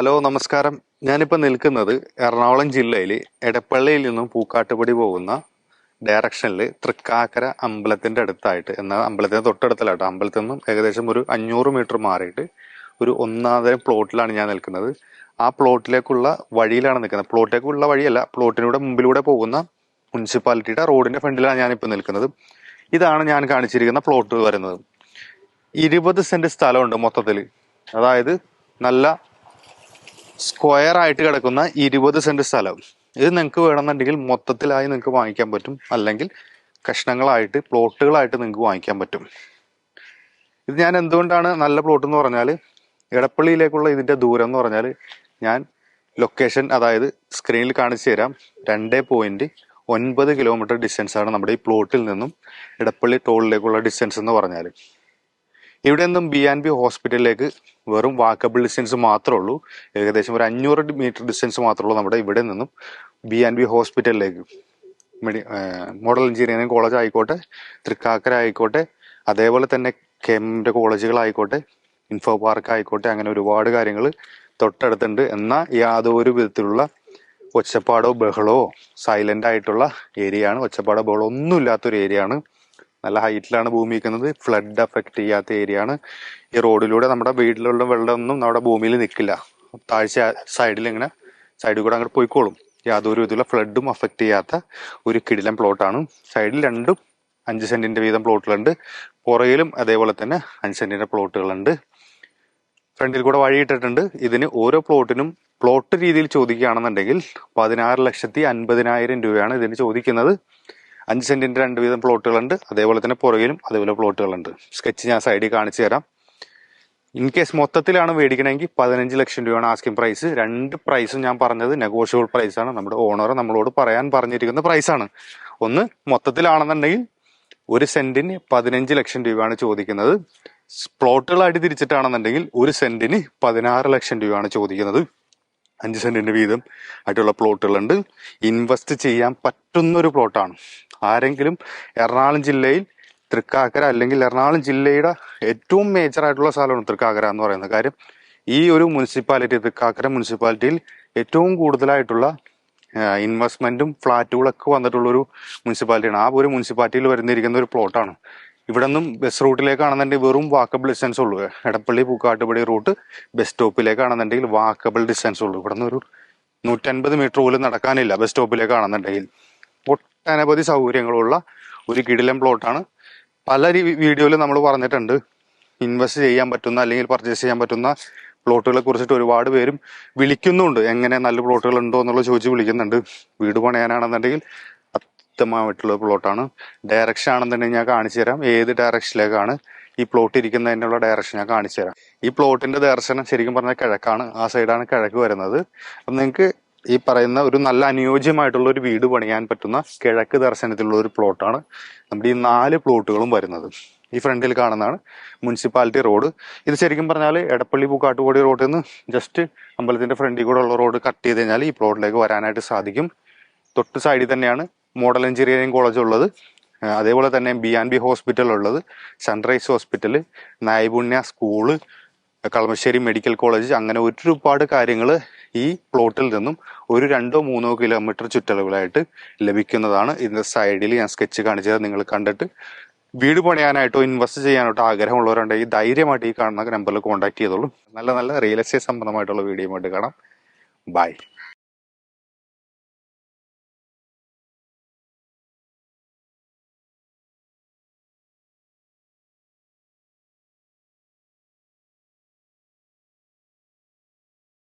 Hello നമസ്കാരം. ഞാനിപ്പോൾ നിൽക്കുന്നത് എറണാകുളം ജില്ലയിൽ എടപ്പള്ളിയിൽ നിന്നും പൂക്കാട്ടുപടി പോകുന്ന ഡയറക്ഷനിൽ തൃക്കാക്കര അമ്പലത്തിന്റെ അടുത്തായിട്ട് എന്നാൽ അമ്പലത്തിന്റെ തൊട്ടടുത്തലായിട്ട് അമ്പലത്തിൽ നിന്നും ഏകദേശം ഒരു അഞ്ഞൂറ് മീറ്റർ മാറിയിട്ട് ഒരു ഒന്നാമതരം പ്ലോട്ടിലാണ് ഞാൻ നിൽക്കുന്നത്. ആ പ്ലോട്ടിലേക്കുള്ള വഴിയിലാണ് നിൽക്കുന്നത്. പ്ലോട്ടിലേക്കുള്ള വഴിയല്ല പ്ലോട്ടിലൂടെ മുമ്പിലൂടെ പോകുന്ന മുനിസിപ്പാലിറ്റിയുടെ റോഡിന്റെ ഫ്രണ്ടിലാണ് ഞാനിപ്പോൾ നിൽക്കുന്നത്. ഇതാണ് ഞാൻ കാണിച്ചിരിക്കുന്ന പ്ലോട്ട് വരുന്നത്. ഇരുപത് സെന്റ് സ്ഥലമുണ്ട് മൊത്തത്തിൽ അതായത് നല്ല സ്ക്വയർ ആയിട്ട് കിടക്കുന്ന ഇരുപത് സെന്റ് സ്ഥലം. ഇത് നിങ്ങൾക്ക് വേണമെന്നുണ്ടെങ്കിൽ മൊത്തത്തിലായി നിങ്ങൾക്ക് വാങ്ങിക്കാൻ പറ്റും. അല്ലെങ്കിൽ കഷ്ണങ്ങളായിട്ട് പ്ലോട്ടുകളായിട്ട് നിങ്ങൾക്ക് വാങ്ങിക്കാൻ പറ്റും. ഇത് ഞാൻ എന്തുകൊണ്ടാണ് നല്ല പ്ലോട്ട് എന്ന് പറഞ്ഞാൽ എടപ്പള്ളിയിലേക്കുള്ള ഇതിന്റെ ദൂരം എന്ന് പറഞ്ഞാൽ ഞാൻ ലൊക്കേഷൻ അതായത് സ്ക്രീനിൽ കാണിച്ചു തരാം. രണ്ട് പോയിന്റ് ഒൻപത് കിലോമീറ്റർ ഡിസ്റ്റൻസ് ആണ് നമ്മുടെ ഈ പ്ലോട്ടിൽ നിന്നും എടപ്പള്ളി ടോളിലേക്കുള്ള ഡിസ്റ്റൻസ് എന്ന് പറഞ്ഞാൽ ഇവിടെ നിന്നും ബി ആൻഡ് ബി ഹോസ്പിറ്റലിലേക്ക് വെറും വാക്കബിൾ ഡിസ്റ്റൻസ് മാത്രമേ ഉള്ളൂ. ഏകദേശം ഒരു അഞ്ഞൂറ് മീറ്റർ ഡിസ്റ്റൻസ് മാത്രമേ ഉള്ളൂ നമ്മുടെ ഇവിടെ നിന്നും ബി ആൻഡ് ബി ഹോസ്പിറ്റലിലേക്ക് മെഡി മോഡൽ എഞ്ചിനീയറിംഗ് കോളേജ് ആയിക്കോട്ടെ തൃക്കാക്കര ആയിക്കോട്ടെ അതേപോലെ തന്നെ കെമിന്റെ കോളേജുകളായിക്കോട്ടെ ഇൻഫോ പാർക്ക് ആയിക്കോട്ടെ അങ്ങനെ ഒരുപാട് കാര്യങ്ങൾ തൊട്ടടുത്തുണ്ട്. എന്നാൽ യാതൊരു വിധത്തിലുള്ള ഒച്ചപ്പാടോ ബഹളോ സൈലന്റ് ആയിട്ടുള്ള ഏരിയയാണ് ഒച്ചപ്പാടോ ബഹളോ ഒന്നും ഇല്ലാത്തൊരു ഏരിയയാണ് നല്ല ഹൈറ്റിലാണ് ഭൂമി നിൽക്കുന്നത്. ഫ്ലഡ് എഫക്ട് ചെയ്യാത്ത ഏരിയ ആണ്. ഈ റോഡിലൂടെ നമ്മുടെ വീട്ടിലുള്ള വെള്ളമൊന്നും നമ്മുടെ ഭൂമിയിൽ നിൽക്കില്ല. താഴ്ച സൈഡിൽ ഇങ്ങനെ സൈഡിൽ കൂടെ അങ്ങോട്ട് പോയിക്കോളും. യാതൊരു വിധത്തിലുള്ള ഫ്ലഡും അഫക്റ്റ് ചെയ്യാത്ത ഒരു കിടിലം പ്ലോട്ടാണ് സൈഡിൽ രണ്ടും അഞ്ച് സെന്റിന്റെ വീതം പ്ലോട്ടുകളുണ്ട് പുറകിലും അതേപോലെ തന്നെ അഞ്ച് സെന്റിന്റെ പ്ലോട്ടുകളുണ്ട് ഫ്രണ്ടിൽ കൂടെ വഴിയിട്ടിട്ടുണ്ട് ഇതിന് ഓരോ പ്ലോട്ടിനും പ്ലോട്ട് രീതിയിൽ ചോദിക്കുകയാണെന്നുണ്ടെങ്കിൽ പതിനാറ് ലക്ഷത്തി അൻപതിനായിരം രൂപയാണ് ഇതിന് ചോദിക്കുന്നത്. അഞ്ച് സെന്റിന്റെ രണ്ട് വീതം പ്ലോട്ടുകളുണ്ട്. അതേപോലെ തന്നെ പുറകിലും അതേപോലെ പ്ലോട്ടുകളുണ്ട്. സ്കെച്ച് ഞാൻ സൈഡിൽ കാണിച്ചു തരാം. ഇൻ കേസ് മൊത്തത്തിലാണ് മേടിക്കണമെങ്കിൽ പതിനഞ്ച് ലക്ഷം രൂപയാണ് ആസ്കിംഗ് പ്രൈസ് രണ്ട് പ്രൈസും ഞാൻ പറഞ്ഞത് നെഗോഷ്യബിൾ പ്രൈസ് ആണ്. നമ്മുടെ ഓണർ നമ്മളോട് പറയാൻ പറഞ്ഞിരിക്കുന്ന പ്രൈസാണ് ഒന്ന് മൊത്തത്തിലാണെന്നുണ്ടെങ്കിൽ ഒരു സെന്റിന് പതിനഞ്ച് ലക്ഷം രൂപയാണ് ചോദിക്കുന്നത്. പ്ലോട്ടുകളായിട്ട് തിരിച്ചിട്ടാണെന്നുണ്ടെങ്കിൽ ഒരു സെന്റിന് പതിനാറ് ലക്ഷം രൂപയാണ് ചോദിക്കുന്നത്. അഞ്ച് സെന്റിന്റെ വീതം ആയിട്ടുള്ള പ്ലോട്ടുകളുണ്ട്. ഇൻവെസ്റ്റ് ചെയ്യാൻ പറ്റുന്ന ഒരു പ്ലോട്ടാണ്. ആരെങ്കിലും എറണാകുളം ജില്ലയിൽ തൃക്കാക്കര അല്ലെങ്കിൽ എറണാകുളം ജില്ലയുടെ ഏറ്റവും മേജർ ആയിട്ടുള്ള സ്ഥലമാണ് തൃക്കാക്കര എന്ന് പറയുന്നത് കാര്യം. ഈ ഒരു മുനിസിപ്പാലിറ്റി തൃക്കാക്കര മുനിസിപ്പാലിറ്റിയിൽ ഏറ്റവും കൂടുതലായിട്ടുള്ള ഇൻവെസ്റ്റ്മെന്റും ഫ്ലാറ്റുകളൊക്കെ വന്നിട്ടുള്ള ഒരു മുനിസിപ്പാലിറ്റിയാണ്. ആ ഒരു മുനിസിപ്പാലിറ്റിയിൽ വരുന്നിരിക്കുന്ന ഒരു പ്ലോട്ടാണ് ഇവിടെ നിന്നും ബസ് റൂട്ടിലേക്കാണെന്നുണ്ടെങ്കിൽ വെറും വാക്കബിൾ ഡിസ്റ്റൻസ് ഉള്ളൂ. എടപ്പള്ളി പൂക്കാട്ടുപടി റൂട്ട് ബസ് സ്റ്റോപ്പിലേക്കാണെന്നുണ്ടെങ്കിൽ വാക്കബിൾ ഡിസ്റ്റൻസ് ഉള്ളൂ. ഇവിടെ നിന്ന് ഒരു നൂറ്റൻപത് മീറ്റർ പോലും നടക്കാനില്ല ബസ് സ്റ്റോപ്പിലേക്കാണെന്നുണ്ടെങ്കിൽ ഒട്ടനവധി സൗകര്യങ്ങളുള്ള ഒരു കിടിലം പ്ലോട്ടാണ് പല വീഡിയോയിൽ നമ്മൾ പറഞ്ഞിട്ടുണ്ട്. ഇൻവെസ്റ്റ് ചെയ്യാൻ പറ്റുന്ന അല്ലെങ്കിൽ പർച്ചേസ് ചെയ്യാൻ പറ്റുന്ന പ്ലോട്ടുകളെ കുറിച്ചിട്ട് ഒരുപാട് പേരും വിളിക്കുന്നുണ്ട്. എങ്ങനെ നല്ല പ്ലോട്ടുകൾ ഉണ്ടോ എന്നുള്ളത് ചോദിച്ച് വിളിക്കുന്നുണ്ട്. വീട് പണിയാനാണെന്നുണ്ടെങ്കിൽ അത്യമായിട്ടുള്ള പ്ലോട്ടാണ്. ഡയറക്ഷൻ ആണെന്നുണ്ടെങ്കിൽ ഞാൻ കാണിച്ചു തരാം ഏത് ഡയറക്ഷനിലേക്കാണ് ഈ പ്ലോട്ട് ഇരിക്കുന്നതിനുള്ള ഡയറക്ഷൻ ഞാൻ കാണിച്ചു തരാം ഈ പ്ലോട്ടിന്റെ ദർശനം ശരിക്കും പറഞ്ഞാൽ കിഴക്കാണ്. ആ സൈഡാണ് കിഴക്ക് വരുന്നത്. അപ്പം നിങ്ങൾക്ക് ഈ പറയുന്ന ഒരു നല്ല അനുയോജ്യമായിട്ടുള്ള ഒരു വീട് പണിയാൻ പറ്റുന്ന കിഴക്ക് ദർശനത്തിലുള്ള ഒരു പ്ലോട്ടാണ് നമ്മുടെ ഈ നാല് പ്ലോട്ടുകളും വരുന്നത്. ഈ ഫ്രണ്ടിൽ കാണുന്നതാണ് മുനിസിപ്പാലിറ്റി റോഡ്. ഇത് ശരിക്കും പറഞ്ഞാൽ എടപ്പള്ളി പൂക്കാട്ടുകോടി റോഡിൽ നിന്ന് ജസ്റ്റ് അമ്പലത്തിന്റെ ഫ്രണ്ടിൽ കൂടെ ഉള്ള റോഡ് കട്ട് ചെയ്ത് കഴിഞ്ഞാൽ ഈ പ്ലോട്ടിലേക്ക് വരാനായിട്ട് സാധിക്കും. തൊട്ട് സൈഡിൽ തന്നെയാണ് മോഡൽ എഞ്ചിനീയറിംഗ് കോളേജ് ഉള്ളത്. അതേപോലെ തന്നെ ബി ആൻഡ് ബി ഹോസ്പിറ്റൽ ഉള്ളത്. Sunrise hospital Naipunya school Kalamassery medical college അങ്ങനെ ഒരുപാട് കാര്യങ്ങൾ ഈ പ്ലോട്ടിൽ നിന്നും ഒരു രണ്ടോ മൂന്നോ കിലോമീറ്റർ ചുറ്റളവിലായിട്ട് ലഭിക്കുന്നതാണ്. ഇതിന്റെ സൈഡിൽ ഞാൻ സ്കെച്ച് കാണിച്ചത് നിങ്ങൾ കണ്ടിട്ട്. വീട് പണിയാനായിട്ടോ ഇൻവെസ്റ്റ് ചെയ്യാനായിട്ടോ ആഗ്രഹമുള്ളവരുണ്ടെങ്കിൽ ധൈര്യമായിട്ട് ഈ കാണുന്ന നമ്പറിൽ കോൺടാക്ട് ചെയ്തോളൂ. നല്ല നല്ല റിയൽ എസ്റ്റേറ്റ് സംബന്ധമായിട്ടുള്ള വീഡിയോ കാണാം. ബൈ.